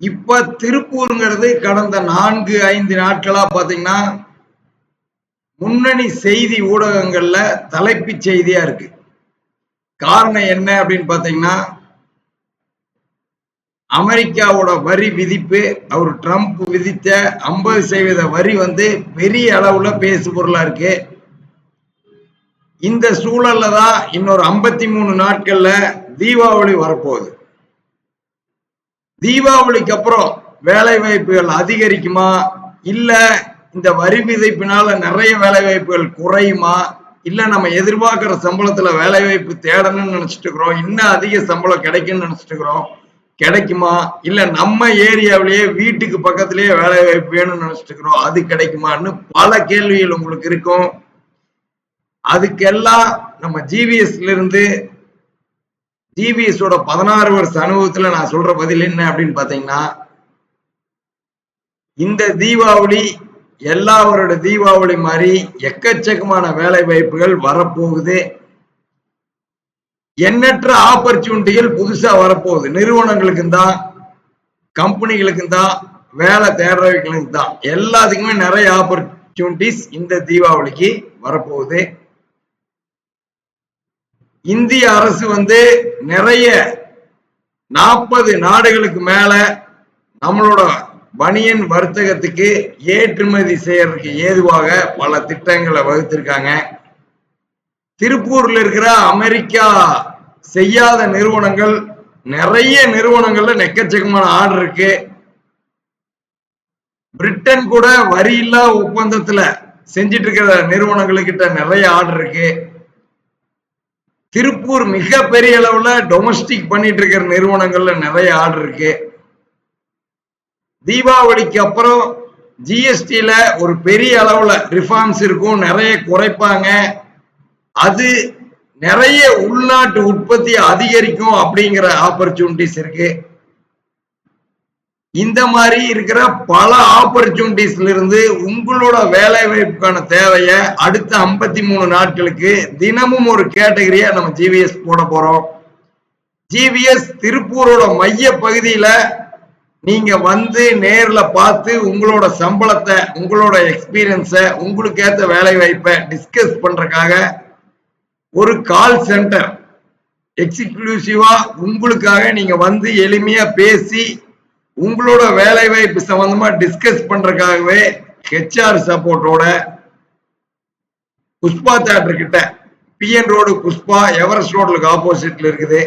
இப்ப திருப்பூருங்கிறது கடந்த நான்கு ஐந்து நாட்களா பாத்தீங்கன்னா முன்னணி செய்தி ஊடகங்கள்ல தலைப்பு செய்தியா இருக்கு. காரணம் என்ன அப்படின்னு பாத்தீங்கன்னா அமெரிக்காவோட வரி விதிப்பு அவர் ட்ரம்ப் விதித்த ஐம்பது சதவீத வரி வந்து பெரிய அளவுல பேசு பொருளா இருக்கு. இந்த சூழல்ல தான் இன்னொரு ஐம்பத்தி மூணு நாட்கள்ல தீபாவளி வரப்போகுது. தீபாவளிக்கு அப்புறம் வேலை வாய்ப்புகள் அதிகரிக்குமா? இல்ல இந்த வரி விதைப்பினால நிறைய வேலை வாய்ப்புகள் குறையுமா? இல்ல நம்ம எதிர்பார்க்கிற சம்பளத்துல வேலை வாய்ப்பு தேடணும்னு நினைச்சிட்டு இருக்கிறோம். இன்னும் அதிக சம்பளம் கிடைக்கும்னு நினைச்சிட்டு இருக்கிறோம். கிடைக்குமா? இல்ல நம்ம ஏரியாவிலேயே வீட்டுக்கு பக்கத்திலேயே வேலை வாய்ப்பு வேணும்னு நினைச்சிட்டு இருக்கிறோம். அது கிடைக்குமான்னு பல கேள்விகள் உங்களுக்கு இருக்கும். அதுக்கெல்லாம் நம்ம ஜிவிஎஸ்ல இருந்து டிவிஎஸோட பதினாறு வருஷ அனுபவத்துல நான் சொல்ற பதில் என்ன அப்படின்னு பாத்தீங்கன்னா இந்த தீபாவளி எல்லாவரோட தீபாவளி மாதிரி எக்கச்சக்கமான வேலை வாய்ப்புகள் வரப்போகுது. எண்ணற்ற ஆப்பர்ச்சுனிட்டிகள் புதுசா வரப்போகுது. நிறுவனங்களுக்கும் தான் கம்பெனிகளுக்கும் தான் வேலை தேடுறவர்களுக்கு தான். எல்லாத்துக்குமே நிறைய ஆப்பர்ச்சுனிட்டிஸ் இந்த தீபாவளிக்கு வரப்போகுது. இந்திய அரசு வந்து நிறைய நாற்பது நாடுகளுக்கு மேல நம்மளோட பனியன் வர்த்தகத்துக்கு ஏற்றுமதி செய்யறதுக்கு ஏதுவாக பல திட்டங்களை வகுத்திருக்காங்க. திருப்பூர்ல இருக்கிற அமெரிக்கா செய்யாத நிறுவனங்கள் நிறைய நிறுவனங்கள்ல நெக்கச்சக்கமான ஆர்டர் இருக்கு. பிரிட்டன் கூட வரி இல்லா ஒப்பந்தத்துல செஞ்சிட்டு இருக்கிற நிறுவனங்களுக்கிட்ட நிறைய ஆர்டர் இருக்கு. திருப்பூர் மிக பெரிய அளவுல டொமஸ்டிக் பண்ணிட்டு இருக்கிற நிறுவனங்கள்ல நிறைய ஆர்டர் இருக்கு. தீபாவளிக்கு அப்புறம் ஜிஎஸ்டியில ஒரு பெரிய அளவுல ரிஃபார்ம்ஸ் இருக்கும் நிறைய குறைப்பாங்க. அது நிறைய உள்நாட்டு உற்பத்தி அதிகரிக்கும் அப்படிங்கிற ஆப்பர்ச்சுனிட்டிஸ் இருக்கு. இந்த மாதிரி இருக்கிற பல ஆப்பர்ச்சுனிட்டிஸ்ல இருந்து உங்களோட வேலை வாய்ப்புக்கான தேவையை அடுத்த ஐம்பத்தி மூணு நாட்களுக்கு தினமும் ஒரு கேட்டகரியா நம்ம ஜிவிஎஸ் போட போறோம். ஜிவிஎஸ் திருப்பூரோட மைய பகுதியில நீங்க வந்து நேர்ல பார்த்து உங்களோட சம்பளத்தை உங்களோட எக்ஸ்பீரியன்ஸ உங்களுக்கு ஏத்த வேலை வாய்ப்பை டிஸ்கஸ் பண்றதுக்காக ஒரு கால் சென்டர் எக்ஸிக்ளூசிவா உங்களுக்காக நீங்க வந்து எளிமையா பேசி உங்களோட வேலை வாய்ப்பு சம்பந்தமா டிஸ்கஸ் பண்றதுக்காகவே ஹெச்ஆர் சப்போர்ட்டோட புஷ்பா தேட்டர் கிட்ட பிஎன் ரோடு புஷ்பா எவரெஸ்ட் ரோடுக்கு ஆப்போசிட்ல இருக்குது.